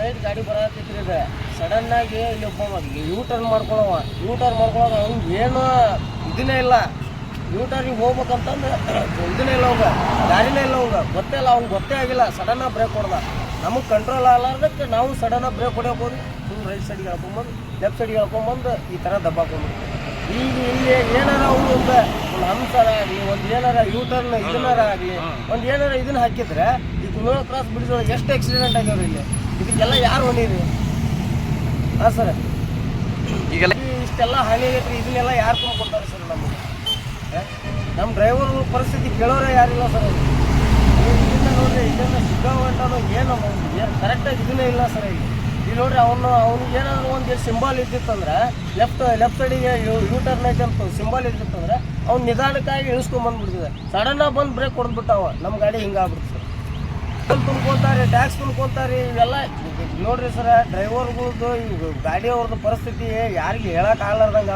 Night ಗಾಡಿ ಬರತ್ತಿತ್ರಿ ಇದು sudden ಆಗಿ ಇಲ್ಲಿ ಯೂ ಟರ್ನ್ ಮಾಡ್ಕೊಳವ. ಯೂ ಟರ್ನ್ ಮಾಡ್ಕೊಳವ ಅವ್ನಿಗೆ ಏನು ಇದನ್ನೇ ಇಲ್ಲ. ಯೂ ಟರ್ನಿಗೆ ಹೋಗ್ಬೇಕಂತಂದ್ರೆ ಇದನ್ನೇ ಇಲ್ಲ ಹೋಗ. ಗಾಡಿನೇ ಇಲ್ಲ ಹೋಗ. ಗೊತ್ತೇ ಇಲ್ಲ, ಅವ್ನಿಗೆ ಗೊತ್ತೇ ಆಗಿಲ್ಲ. ಸಡನ್ ಆಗಿ ಬ್ರೇಕ್ ಹೊಡೆದ. ನಮಗೆ ಕಂಟ್ರೋಲ್ ಆಗಲಾರ್ದಕ್ಕೆ ನಾವು ಸಡನ್ ಆಗಿ ಬ್ರೇಕ್ ಹೊಡೆಯೋಕೆ ಹೋಗಿ ಫುಲ್ ರೈಟ್ ಸೈಡ್ಗೆ ಹೇಳ್ಕೊಂಬಂದು ಲೆಫ್ಟ್ ಸೈಡ್ಗೆ ಹೇಳ್ಕೊಂಬಂದು ಈ ಥರ ದಬ್ಬಾಕೊಂಡು ಈಗ ಇಲ್ಲಿ ಏನಾರ ಅವರು ಒಂದು ಹಂಸರ ಆಗಲಿ, ಒಂದು ಏನಾರ ಯೂ ಟರ್ನ್ ಇದನ್ನಾರ ಆಗಲಿ, ಒಂದು ಏನಾರ ಇದನ್ನ ಹಾಕಿದ್ರೆ ಈ ಕ್ರಾಸ್ ಒಳಗೆ ಎಷ್ಟು ಆಕ್ಸಿಡೆಂಟ್ ಆಗ್ಯಾವ್ರಿ ಇಲ್ಲಿ? ಇದಕ್ಕೆಲ್ಲ ಯಾರು ಹೊಣೀರಿ? ಹಾಂ ಸರ್. ಈಗೆಲ್ಲ ಇಷ್ಟೆಲ್ಲ ಹಾನಿ ಆಗೈತ್ರಿ ಇದನ್ನೆಲ್ಲ ಯಾರು ತುಂಬ ಕೊಡ್ತಾರೆ ಸರ್ ನಮಗೆ? ನಮ್ಮ ಡ್ರೈವರ್ ಪರಿಸ್ಥಿತಿ ಕೇಳೋರೇ ಯಾರಿಲ್ಲ ಸರ್ ಇದನ್ನ ನೋಡ್ರಿ ಇದನ್ನ ಸಿಕ್ಕಾಪಟ್ಟನು ಏನು ಏನು ಕರೆಕ್ಟಾಗಿ ಇದನ್ನೇ ಇಲ್ಲ ಸರ್ ಈಗ ಇಲ್ಲಿ ನೋಡ್ರಿ ಅವನು ಅವ್ನಿಗೆ ಏನಾದ್ರು ಒಂದು ಸಿಂಬಾಲ್ ಇದ್ದಿತ್ತಂದ್ರೆ ಲೆಫ್ಟ್ ಲೆಫ್ಟ್ ಸೈಡಿಗೆ ಯೂ ಟರ್ನ್ ಐತೆ ಅಂತ ಸಿಂಬಾಲ್ ಇದ್ದಿತ್ತಂದ್ರೆ ಅವ್ನು ನಿಧಾನಕ್ಕಾಗಿ ಇಳಿಸ್ಕೊಂಡ್ ಬಂದ್ಬಿಡ್ತಿದೆ ಸಡನ್ ಆಗಿ ಬಂದು ಬ್ರೇಕ್ ಹೊಡೆದ್ಬಿಟ್ಟಾವ ನಮ್ಮ ಗಾಡಿ ಹಿಂಗಾಗ್ಬಿಡ್ತು ಸರ್ ತುಂಬ್ಕೊತಾರೆ ಟ್ಯಾಕ್ಸ್ ತುಂಬ್ಕೊಂತಾರೆ ಇವೆಲ್ಲ ನೋಡ್ರಿ ಸರ್ ಡ್ರೈವರ್ಗಳದ್ದು ಗಾಡಿಯವ್ರದ್ದು ಪರಿಸ್ಥಿತಿ ಯಾರಿಗೆ ಹೇಳಕ್ ಆಗ್ಲಾರ್ದಂಗೆ